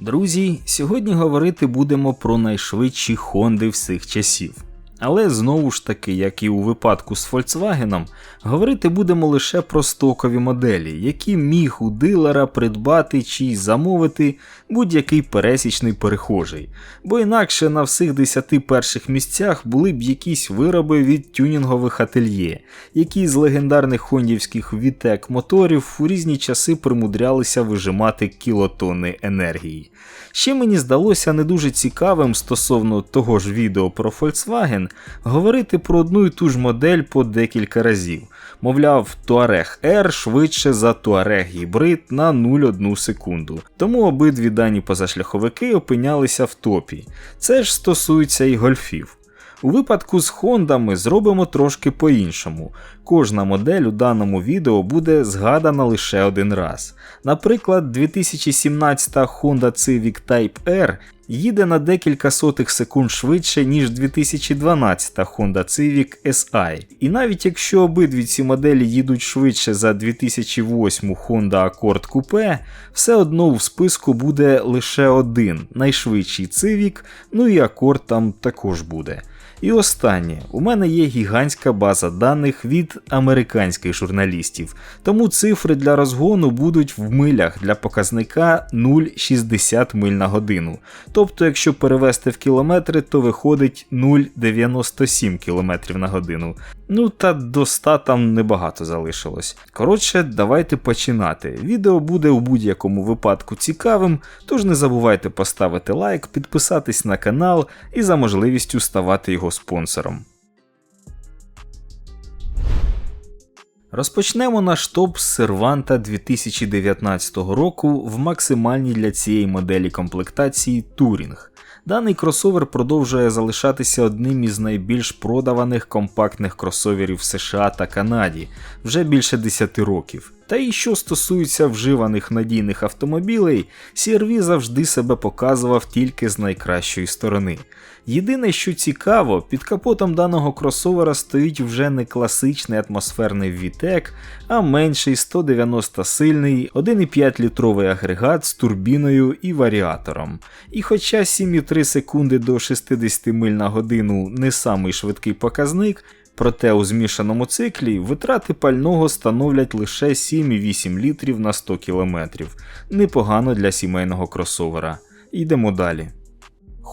Друзі, сьогодні говорити будемо про найшвидші Хонди всіх часів. Але знову ж таки, як і у випадку з Volkswagen, говорити будемо лише про стокові моделі, які міг у дилера придбати чи замовити будь-який пересічний перехожий, бо інакше на всіх десяти перших місцях були б якісь вироби від тюнінгових ательє, які з легендарних хондівських VTEC моторів у різні часи примудрялися вижимати кілотонни енергії. Ще мені здалося не дуже цікавим стосовно того ж відео про Volkswagen говорити про одну і ту ж модель по декілька разів. Мовляв, Туарег R швидше за Туарег гібрид на 0,1 секунду. Тому обидві дані позашляховики опинялися в топі. Це ж стосується і гольфів. У випадку з Хондами зробимо трошки по-іншому. Кожна модель у даному відео буде згадана лише один раз. Наприклад, 2017 Honda Civic Type R їде на декілька сотих секунд швидше, ніж 2012 Honda Civic SI. І навіть якщо обидві ці моделі їдуть швидше за 2008 Honda Accord Coupe, все одно в списку буде лише один найшвидший Civic, ну і Accord там також буде. І останнє, у мене є гігантська база даних від американських журналістів, тому цифри для розгону будуть в милях для показника 0,60 миль на годину. Тобто, якщо перевести в кілометри, то виходить 0,97 км на годину. Ну та до 100 там небагато залишилось. Коротше, давайте починати. Відео буде у будь-якому випадку цікавим, тож не забувайте поставити лайк, підписатись на канал і за можливістю ставати його спонсором. Розпочнемо наш топ з серванта 2019 року в максимальній для цієї моделі комплектації Touring. Даний кросовер продовжує залишатися одним із найбільш продаваних компактних кросоверів в США та Канаді вже більше 10 років. Та і що стосується вживаних надійних автомобілей, CRV завжди себе показував тільки з найкращої сторони. Єдине, що цікаво, під капотом даного кросовера стоїть вже не класичний атмосферний VTEC, а менший 190 сильний 1,5 літровий агрегат з турбіною і варіатором. І хоча 7,3 секунди до 60 миль на годину не самий швидкий показник, Проте у змішаному циклі витрати пального становлять лише 7,8 літрів на 100 км. Непогано для сімейного кросовера. Йдемо далі.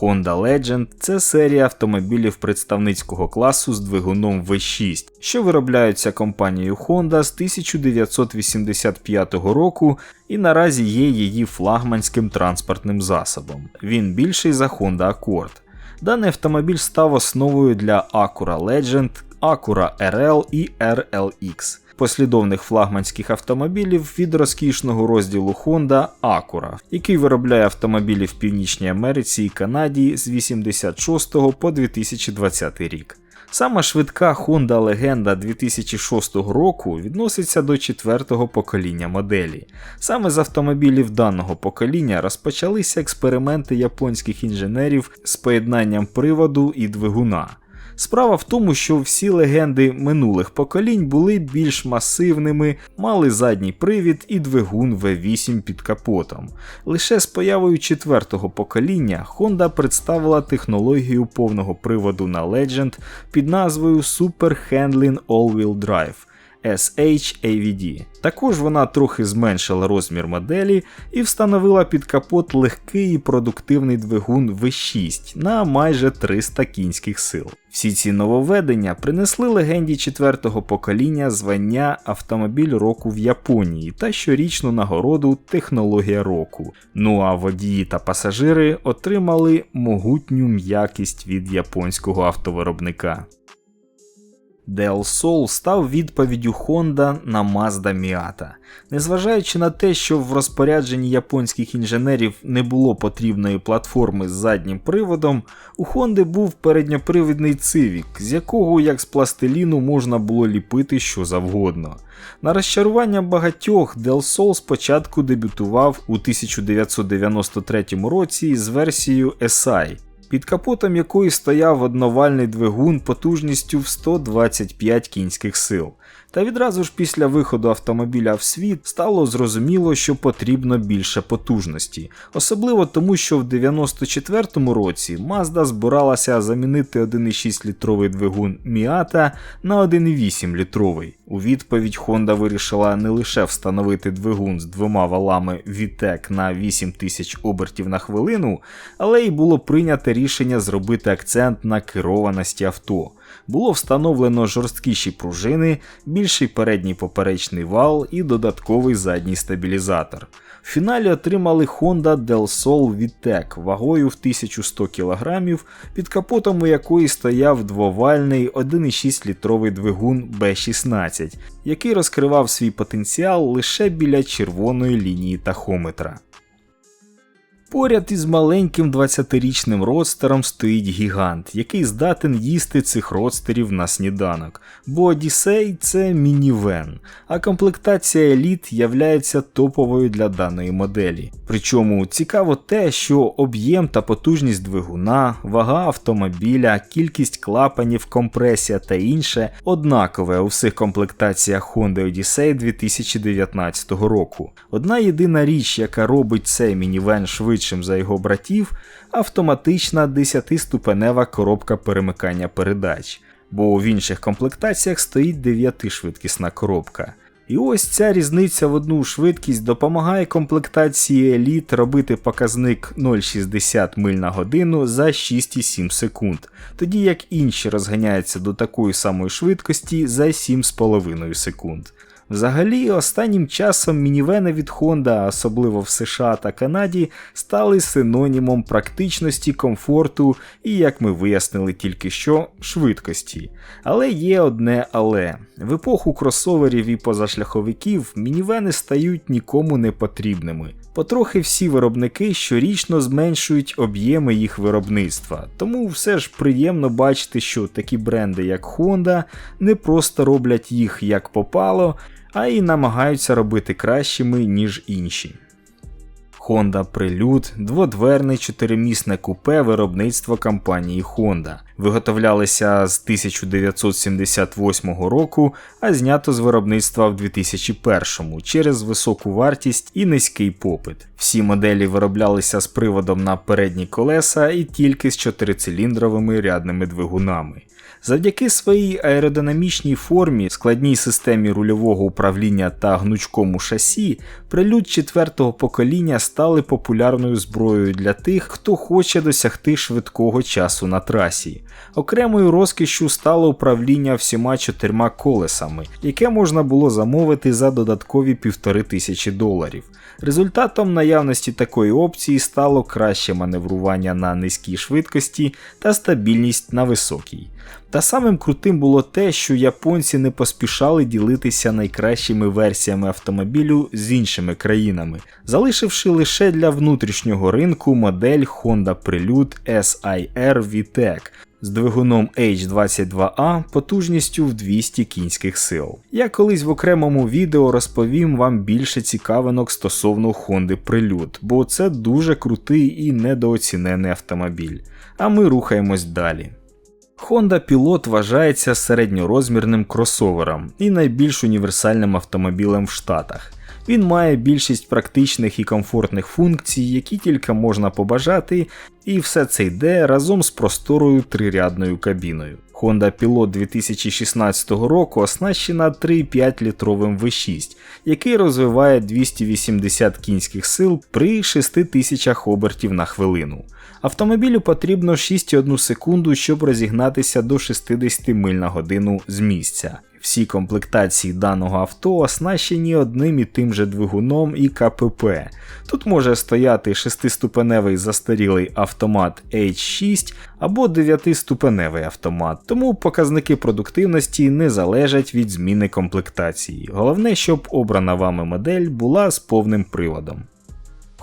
Honda Legend це серія автомобілів представницького класу з двигуном V6, що виробляються компанією Honda з 1985 року і наразі є її флагманським транспортним засобом. Він більший за Honda Accord. Даний автомобіль став основою для Acura Legend, Acura RL і RLX, послідовних флагманських автомобілів від розкішного розділу Honda Acura, який виробляє автомобілі в Північній Америці і Канаді з 86 по 2020 рік. Сама швидка Honda Легенда 2006 року відноситься до четвертого покоління моделі. Саме з автомобілів даного покоління розпочалися експерименти японських інженерів з поєднанням приводу і двигуна. Справа в тому, що всі легенди минулих поколінь були більш масивними, мали задній привід і двигун V8 під капотом. Лише з появою четвертого покоління Honda представила технологію повного приводу на Legend під назвою Super Handling All-Wheel Drive. SH-AVD. Також вона трохи зменшила розмір моделі і встановила під капот легкий і продуктивний двигун V6 на майже 300 кінських сил. Всі ці нововведення принесли легенді четвертого покоління звання Автомобіль року в Японії та щорічну нагороду Технологія року. Ну а водії та пасажири отримали могутню м'якість від японського автовиробника. Del Sol став відповіддю Honda на Mazda Miata. Незважаючи на те, що в розпорядженні японських інженерів не було потрібної платформи з заднім приводом, у Honda був передньопривідний Civic, з якого як з пластиліну можна було ліпити що завгодно. На розчарування багатьох Del Sol спочатку дебютував у 1993 році з версією SI, під капотом якої стояв одновальний двигун потужністю в 125 кінських сил. Та відразу ж після виходу автомобіля в світ стало зрозуміло, що потрібно більше потужності, особливо тому, що в 94-му році Mazda збиралася замінити 1,6 літровий двигун Miata на 1,8 літровий. У відповідь Honda вирішила не лише встановити двигун з двома валами VTEC на 8000 обертів на хвилину, але й було прийнято рішення зробити акцент на керованості авто. Було встановлено жорсткіші пружини, більший передній поперечний вал і додатковий задній стабілізатор. В фіналі отримали Honda Del Sol VTEC вагою в 1100 кг, під капотом у якої стояв двовальний 1,6 літровий двигун B16, який розкривав свій потенціал лише біля червоної лінії тахометра. Поряд із маленьким 20-річним родстером стоїть гігант, який здатен їсти цих родстерів на сніданок, бо Одіссей це мінівен, а комплектація еліт являється топовою для даної моделі. Причому цікаво те, що об'єм та потужність двигуна, вага автомобіля, кількість клапанів, компресія та інше однакове у всіх комплектаціях Honda Odyssey 2019 року. Одна єдина річ, яка робить цей мінівен швидше швидшим за його братів, автоматична 10-ступенева коробка перемикання передач, бо в інших комплектаціях стоїть 9-швидкісна коробка. І ось ця різниця в одну швидкість допомагає комплектації еліт робити показник 0,60 миль на годину за 6,7 секунд, тоді як інші розганяються до такої самої швидкості за 7,5 секунд. Взагалі, останнім часом мінівени від Honda, особливо в США та Канаді, стали синонімом практичності, комфорту і, як ми вияснили тільки що, швидкості. Але є одне але. В епоху кросоверів і позашляховиків мінівени стають нікому не потрібними. Потрохи всі виробники щорічно зменшують об'єми їх виробництва, тому все ж приємно бачити, що такі бренди, як Honda, не просто роблять їх як попало а й намагаються робити кращими, ніж інші. Honda Prelude – дводверне чотиримісне купе виробництва компанії Honda. Виготовлялися з 1978 року, а знято з виробництва в 2001 через високу вартість і низький попит. Всі моделі вироблялися з приводом на передні колеса і тільки з чотирициліндровими рядними двигунами. Завдяки своїй аеродинамічній формі, складній системі рульового управління та гнучкому шасі, прилюд четвертого покоління стали популярною зброєю для тих, хто хоче досягти швидкого часу на трасі. Окремою розкішшю стало управління всіма чотирма колесами, яке можна було замовити за додаткові півтори тисячі доларів. Результатом наявності такої опції стало краще маневрування на низькій швидкості та стабільність на високій. Та самим крутим було те, що японці не поспішали ділитися найкращими версіями автомобілю з іншими країнами, залишивши лише для внутрішнього ринку модель Honda Prelude SIR VTEC з двигуном H22A потужністю в 200 кінських сил. Я колись в окремому відео розповім вам більше цікавинок стосовно Honda Prelude, бо це дуже крутий і недооцінений автомобіль. А ми рухаємось далі. Honda Pilot вважається середньорозмірним кросовером і найбільш універсальним автомобілем в Штатах. Він має більшість практичних і комфортних функцій, які тільки можна побажати, і все це йде разом з просторою трирядною кабіною. Honda Pilot 2016 року оснащена 3,5 літровим V6, який розвиває 280 кінських сил при 6000 обертів на хвилину. Автомобілю потрібно 6,1 секунду, щоб розігнатися до 60 миль на годину з місця. Всі комплектації даного авто оснащені одним і тим же двигуном і КПП. Тут може стояти 6-ступеневий застарілий автомат H6 або 9-ступеневий автомат, тому показники продуктивності не залежать від зміни комплектації. Головне, щоб обрана вами модель була з повним приводом.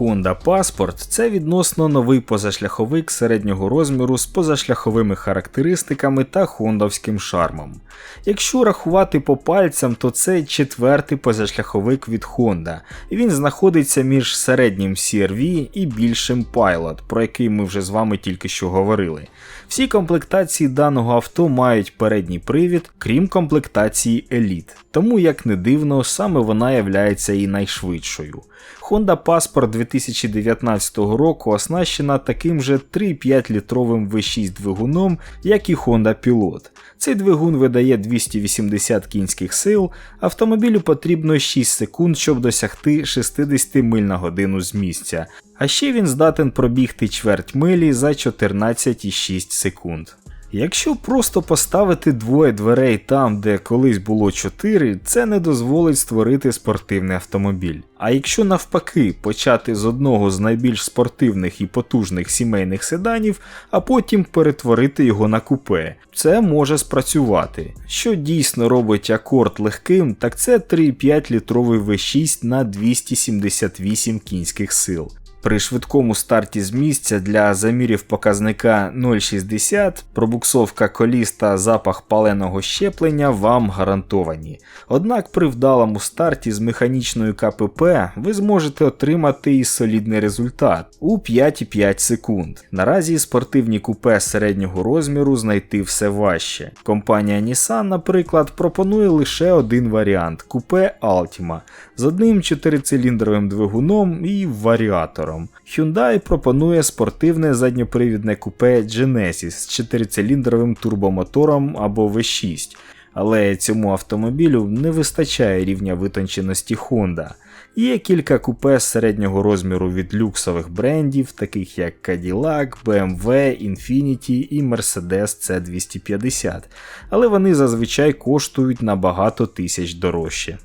Honda Passport це відносно новий позашляховик середнього розміру з позашляховими характеристиками та хондовським шармом. Якщо рахувати по пальцям, то це четвертий позашляховик від Honda, він знаходиться між середнім CRV і більшим Pilot, про який ми вже з вами тільки що говорили. Всі комплектації даного авто мають передній привід, крім комплектації Elite, тому, як не дивно, саме вона являється і найшвидшою. Honda Passport 2019 року оснащена таким же 3,5 літровим V6 двигуном, як і Honda Pilot. Цей двигун видає 280 кінських сил, автомобілю потрібно 6 секунд, щоб досягти 60 миль на годину з місця, а ще він здатен пробігти чверть милі за 14,6 секунд. Якщо просто поставити двоє дверей там, де колись було чотири, це не дозволить створити спортивний автомобіль. А якщо навпаки почати з одного з найбільш спортивних і потужних сімейних седанів, а потім перетворити його на купе, це може спрацювати. Що дійсно робить акорд легким, так це 3,5 літровий V6 на 278 кінських сил. При швидкому старті з місця для замірів показника 0,60 пробуксовка коліс та запах паленого щеплення вам гарантовані. Однак при вдалому старті з механічною КПП ви зможете отримати і солідний результат у 5,5 секунд. Наразі спортивні купе середнього розміру знайти все важче. Компанія Nissan, наприклад, пропонує лише один варіант купе Altima з одним 4-циліндровим двигуном і варіатором. Hyundai пропонує спортивне задньопривідне купе Genesis з 4-циліндровим турбомотором або V6, але цьому автомобілю не вистачає рівня витонченості Honda. Є кілька купе середнього розміру від люксових брендів, таких як Cadillac, BMW, Infiniti і Mercedes C250, але вони зазвичай коштують набагато тисяч дорожче.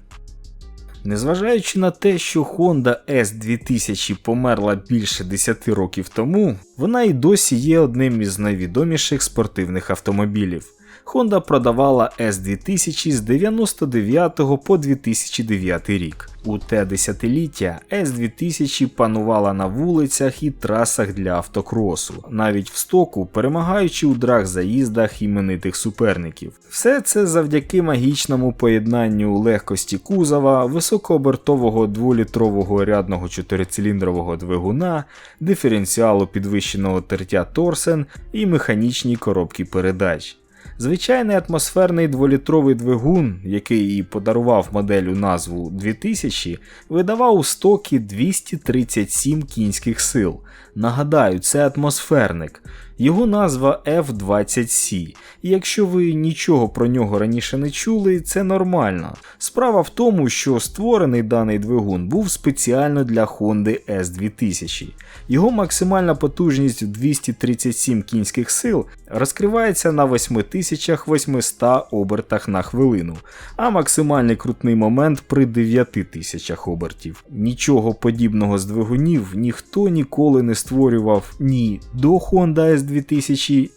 Незважаючи на те, що Honda S2000 померла більше 10 років тому, вона і досі є одним із найвідоміших спортивних автомобілів. Honda продавала S2000 з 99 по 2009 рік. У те десятиліття S2000 панувала на вулицях і трасах для автокросу, навіть в стоку, перемагаючи у драг-заїздах іменитих суперників. Все це завдяки магічному поєднанню легкості кузова, високообертового 2-літрового рядного 4-циліндрового двигуна, диференціалу підвищеного тертя торсен і механічній коробки передач. Звичайний атмосферний дволітровий двигун, який і подарував моделю назву 2000, видавав у стокі 237 кінських сил. Нагадаю, це атмосферник. Його назва F20C, і якщо ви нічого про нього раніше не чули, це нормально. Справа в тому, що створений даний двигун був спеціально для Honda S2000. Його максимальна потужність в 237 кінських сил розкривається на 8800 обертах на хвилину, а максимальний крутний момент при 9000 обертів. Нічого подібного з двигунів ніхто ніколи не створював ні до Honda S2000,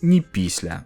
ні після.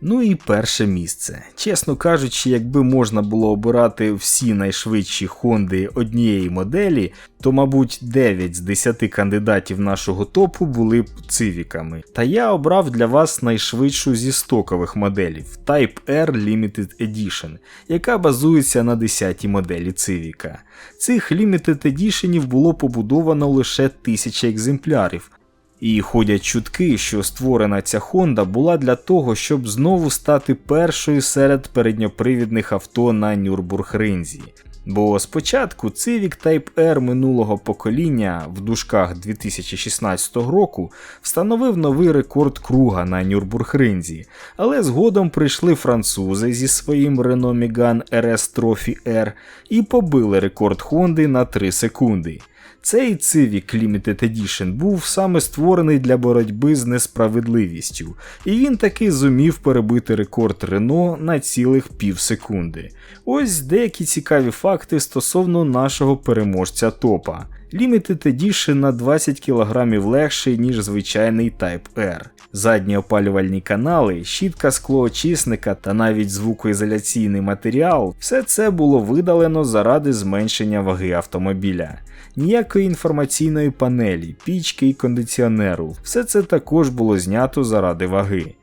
Ну і перше місце. Чесно кажучи, якби можна було обирати всі найшвидші Хонди однієї моделі, то, мабуть, 9 з 10 кандидатів нашого топу були б цивіками. Та я обрав для вас найшвидшу зі стокових моделів Type R Limited Edition, яка базується на 10-й моделі цивіка. Цих Limited Editionів було побудовано лише 1000 екземплярів. І ходять чутки, що створена ця Honda була для того, щоб знову стати першою серед передньопривідних авто на Нюрбургринзі. Бо спочатку Civic Type R минулого покоління в дужках 2016 року встановив новий рекорд круга на Нюрбургринзі, але згодом прийшли французи зі своїм Renault Megane RS Trophy R і побили рекорд Honda на 3 секунди. Цей Civic Limited Edition був саме створений для боротьби з несправедливістю, і він таки зумів перебити рекорд Рено на цілих пів секунди. Ось деякі цікаві факти стосовно нашого переможця топа. Limited Edition на 20 кг легший, ніж звичайний Type R. Задні опалювальні канали, щітка склоочисника та навіть звукоізоляційний матеріал все це було видалено заради зменшення ваги автомобіля. ніякої інформаційної панелі, пічки і кондиціонеру. Все це також було знято заради ваги.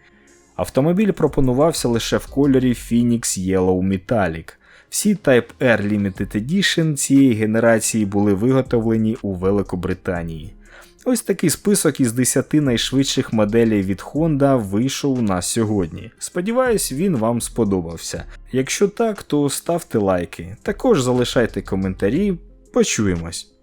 Автомобіль пропонувався лише в кольорі Phoenix Yellow Metallic. Всі Type R Limited Edition цієї генерації були виготовлені у Великобританії. Ось такий список із 10 найшвидших моделей від Honda вийшов на сьогодні. Сподіваюсь, він вам сподобався. Якщо так, то ставте лайки. Також залишайте коментарі. Почуємось.